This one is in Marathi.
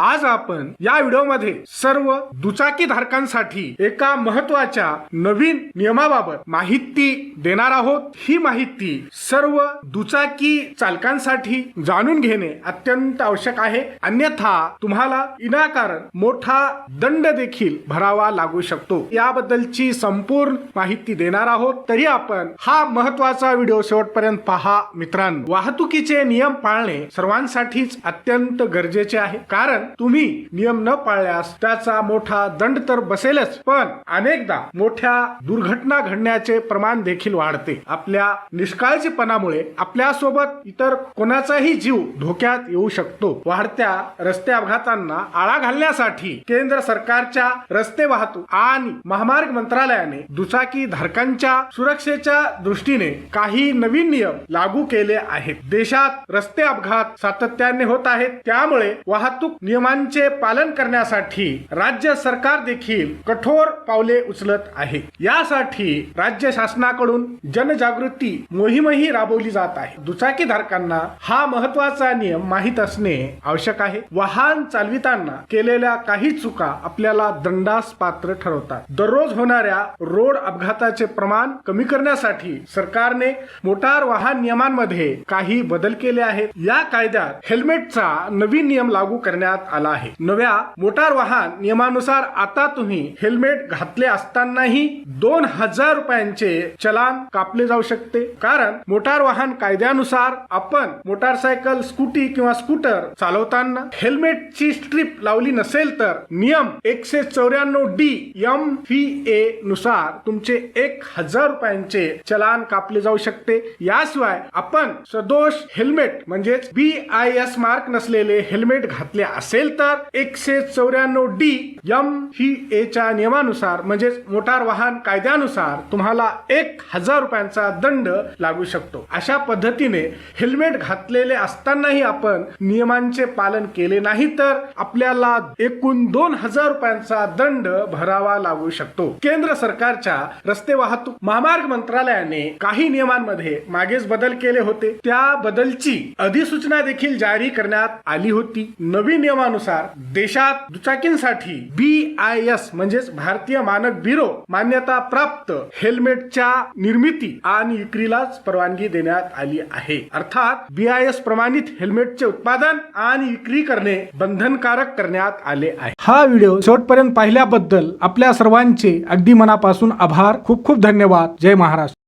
आज आपण या व्हिडिओमध्ये सर्व दुचाकी धारकांसाठी एका महत्त्वाच्या नवीन नियमाबाबत माहिती देणार आहोत. ही माहिती सर्व दुचाकी चालकांसाठी जाणून घेणे अत्यंत आवश्यक आहे. अन्यथा तुम्हाला विनाकारण मोठा दंड देखील भरावा लागू शकतो. याबद्दलची संपूर्ण माहिती देणार आहोत. तरी आपण हा महत्त्वाचा व्हिडिओ शेवटपर्यंत पहा. मित्रांनो वाहतुकीचे नियम पाळणे सर्वांसाठीच अत्यंत गरजेचे आहे. कारण तुम्ही नियम न पाळल्यास त्याचा मोठा दंड तर बसेलच पण अनेकदा मोठ्या दुर्घटना घडण्याचे प्रमाण देखील वाढते. आपल्या निष्काळजीपणामुळे आपल्यासोबत इतर कोणाचाही जीव धोक्यात येऊ शकतो. वाढत्या रस्ते अपघातांना आळा घालण्यासाठी केंद्र सरकारच्या रस्ते वाहतूक आणि महामार्ग मंत्रालयाने दुचाकी धारकांच्या सुरक्षेच्या दृष्टीने काही नवीन नियम लागू केले आहेत. देशात रस्ते अपघात सातत्याने होत आहेत. त्यामुळे वाहतूक नियम नियमांचे पालन करण्यासाठी राज्य सरकार देखील कठोर पावले उचलत आहे. यासाठी राज्य शासनाकडून जनजागृती मोहीमही राबवली जात आहे. दुचाकी धारकांना हा महत्त्वाचा नियम माहीत असणे आवश्यक आहे. वाहन चालविताना केलेल्या काही चुका आपल्याला दंडास पात्र ठरवतात. दररोज होणाऱ्या रोड अपघाताचे प्रमाण कमी करण्यासाठी सरकारने मोटार वाहन नियमांमध्ये काही बदल केले आहेत. या कायद्यात हेल्मेटचा नवीन नियम लागू करण्यात आला आहे. नव्या मोटार वाहन नियमानुसार आता तुम्ही हेल्मेट घातले असतानाही दोन हजार रुपयांचे चलान कापले जाऊ शकते. कारण मोटार वाहन कायद्यानुसार आपण मोटारसायकल स्कूटी किंवा स्कूटर चालवताना हेल्मेटची स्ट्रीप लावली नसेल तर नियम एकशे चौऱ्याण्णव डी एम व्ही ए नुसार तुमचे एक हजार रुपयांचे चलान कापले जाऊ शकते. याशिवाय आपण सदोष हेल्मेट म्हणजेच बी आय एस मार्क नसलेले हेल्मेट घातले असेल तर एकशे चौऱ्याण्णव डी एम ही ए च्या नियमानुसार म्हणजेच मोटार वाहन कायद्यानुसार तुम्हाला एक हजार रुपयांचा दंड लागू शकतो. अशा पद्धतीने हेल्मेट घातलेले असतानाही आपण नियमांचे पालन केले नाही तर आपल्याला एकूण दोन हजार रुपयांचा दंड भरावा लागू शकतो. केंद्र सरकारच्या रस्ते वाहतूक महामार्ग मंत्रालयाने काही नियमांमध्ये मागेच बदल केले होते. त्या बदलची अधिसूचना देखील जारी करण्यात आली होती. नवीन नियमानुसार देशात दुचाकींसाठी बी आय एस म्हणजेच भारतीय मानक ब्युरो मान्यता प्राप्त हेल्मेटच्या निर्मिती आणि विक्रीलाच परवानगी देण्यात आली आहे. अर्थात बी आय एस प्रमाणित हेल्मेटचे उत्पादन आणि विक्री करणे बंधनकारक करण्यात आले आहे. हा व्हिडिओ शेवटपर्यंत पाहिल्याबद्दल आपल्या सर्वांचे अगदी मनापासून आभार. खूप खूप धन्यवाद. जय महाराष्ट्र.